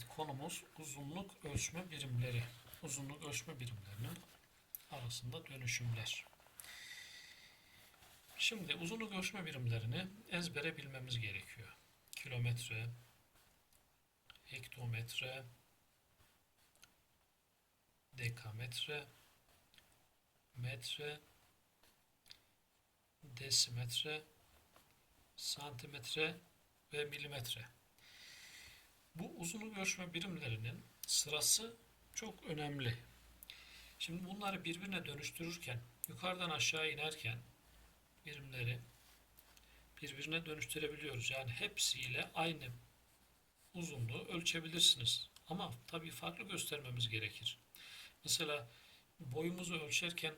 Evet konumuz uzunluk ölçme birimleri. Uzunluk ölçme birimlerinin arasında dönüşümler. Şimdi uzunluk ölçme birimlerini ezbere bilmemiz gerekiyor. Kilometre, hektometre, dekametre, metre, desimetre, santimetre ve milimetre. Bu uzunluk ölçme birimlerinin sırası çok önemli. Şimdi bunları birbirine dönüştürürken, yukarıdan aşağı inerken birimleri birbirine dönüştürebiliyoruz. Yani hepsiyle aynı uzunluğu ölçebilirsiniz. Ama tabii farklı göstermemiz gerekir. Mesela boyumuzu ölçerken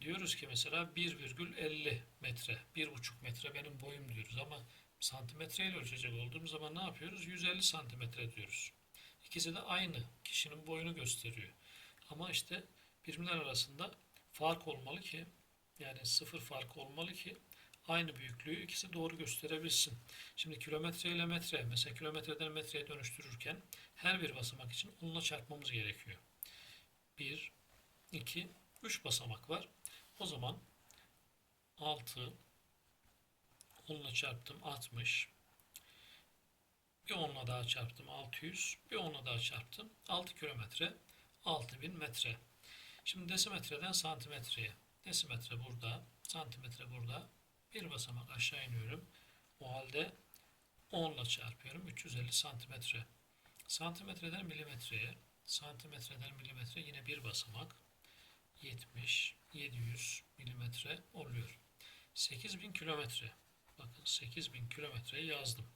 diyoruz ki mesela 1,50 metre, 1,5 metre benim boyum diyoruz ama santimetre ile ölçecek olduğumuz zaman ne yapıyoruz? 150 santimetre diyoruz. İkisi de aynı kişinin boyunu gösteriyor. Ama işte birimler arasında fark olmalı ki yani sıfır fark olmalı ki aynı büyüklüğü ikisi doğru gösterebilsin. Şimdi kilometre ile metre mesela kilometreden metreye dönüştürürken her bir basamak için onunla çarpmamız gerekiyor. 1, 2, 3 basamak var. O zaman 6 10'la çarptım 60 bir 10'la daha çarptım 600 bir 10'la daha çarptım 6 kilometre 6000 metre. Şimdi desimetreden santimetreye. Desimetre burada, santimetre burada. Bir basamak aşağı iniyorum. O halde 10 ile çarpıyorum. 350 santimetre. Santimetreden milimetreye, santimetreden milimetre yine bir basamak. 70, 700 milimetre oluyor. 8000 kilometre. Bakın 8000 kilometreyi yazdım.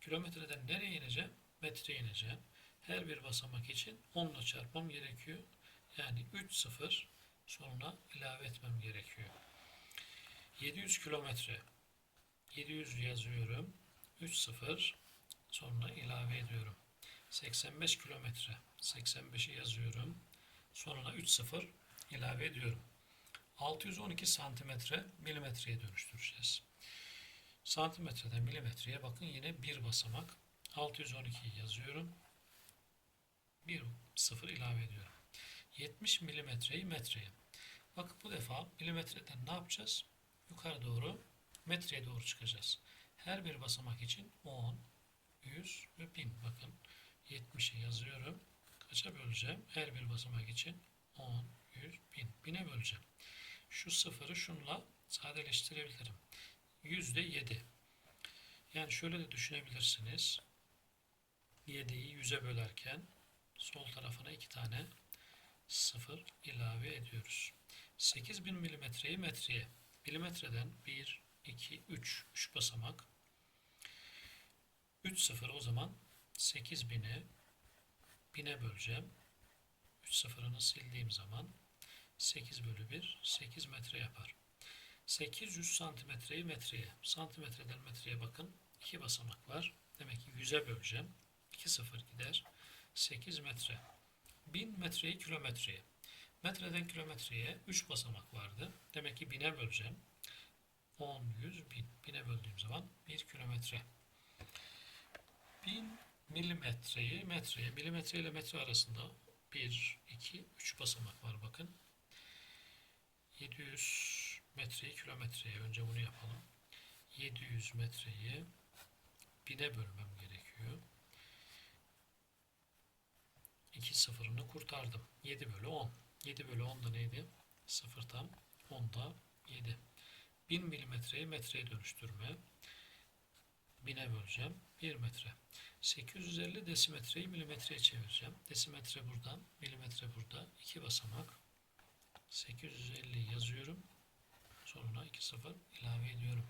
Kilometreden nereye ineceğim? Metreye ineceğim. Her bir basamak için 10 ile çarpmam gerekiyor. Yani 3 sıfır sonuna ilave etmem gerekiyor. 700 kilometre. 700 yazıyorum. 3 sıfır sonuna ilave ediyorum. 85 kilometre. 85'i yazıyorum. Sonuna 3 sıfır ilave ediyorum. 612 santimetre milimetreye dönüştüreceğiz. Santimetreden milimetreye bakın yine bir basamak. 612'yi yazıyorum. Bir sıfır ilave ediyorum. 70 milimetreyi metreye. Bakın bu defa milimetreden ne yapacağız? Yukarı doğru metreye doğru çıkacağız. Her bir basamak için 10, 100 ve 1000. Bakın 70'i yazıyorum. Kaça böleceğim? Her bir basamak için 10, 100, 1000. 1000'e böleceğim. Şu sıfırı şunla sadeleştirebilirim. Yüzde 7. Yani şöyle de düşünebilirsiniz. 7'yi 100'e bölerken sol tarafına iki tane sıfır ilave ediyoruz. 8000 milimetreyi metreye. Milimetreden 1, 2, 3. 3 basamak. 3 sıfır o zaman 8000'i 1000'e böleceğim. 3 sıfırını sildiğim zaman 8 bölü 1 8 metre yapar. 800 santimetreyi metreye. Santimetreden metreye bakın. 2 basamak var. Demek ki 100'e böleceğim. 2 sıfır gider. 8 metre. 1000 metreyi kilometreye. Metreden kilometreye 3 basamak vardı. Demek ki 1000'e böleceğim. 10, 100, 1000. 1000'e böldüğüm zaman 1 kilometre. 1000 milimetreyi metreye, milimetre ile metre arasında 1, 2, 3 basamak var bakın. 700 metreyi kilometreye önce bunu yapalım. 700 metreyi 1000'e bölmem gerekiyor. 2 sıfırını kurtardım. 7 bölü 10. 7 bölü 10 da neydi? 0 tam 10 da 7. 1000 milimetreyi metreye dönüştürme. 1000'e böleceğim. 1 metre. 850 desimetreyi milimetreye çevireceğim. Desimetre buradan, milimetre burada. 2 basamak. 850 yazıyorum. Sonuna 2 sıfır ilave ediyorum.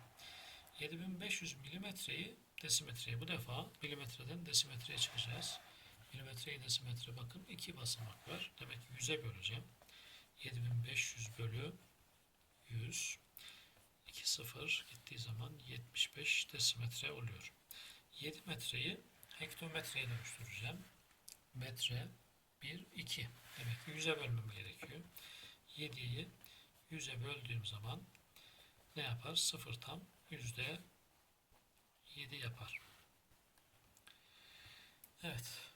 7500 milimetreyi desimetreye bu defa milimetreden desimetreye çıkacağız. Milimetreyi desimetre bakın 2 basamak var. Demek ki 100'e böleceğim. 7500 bölü 100 2 sıfır gittiği zaman 75 desimetre oluyor. 7 metreyi hektometreye dönüştüreceğim. Metre 1, 2. Demek ki 100'e bölmem gerekiyor. 7'yi 100'e böldüğüm zaman ne yapar? 0 tam yüzde 7 yapar. Evet.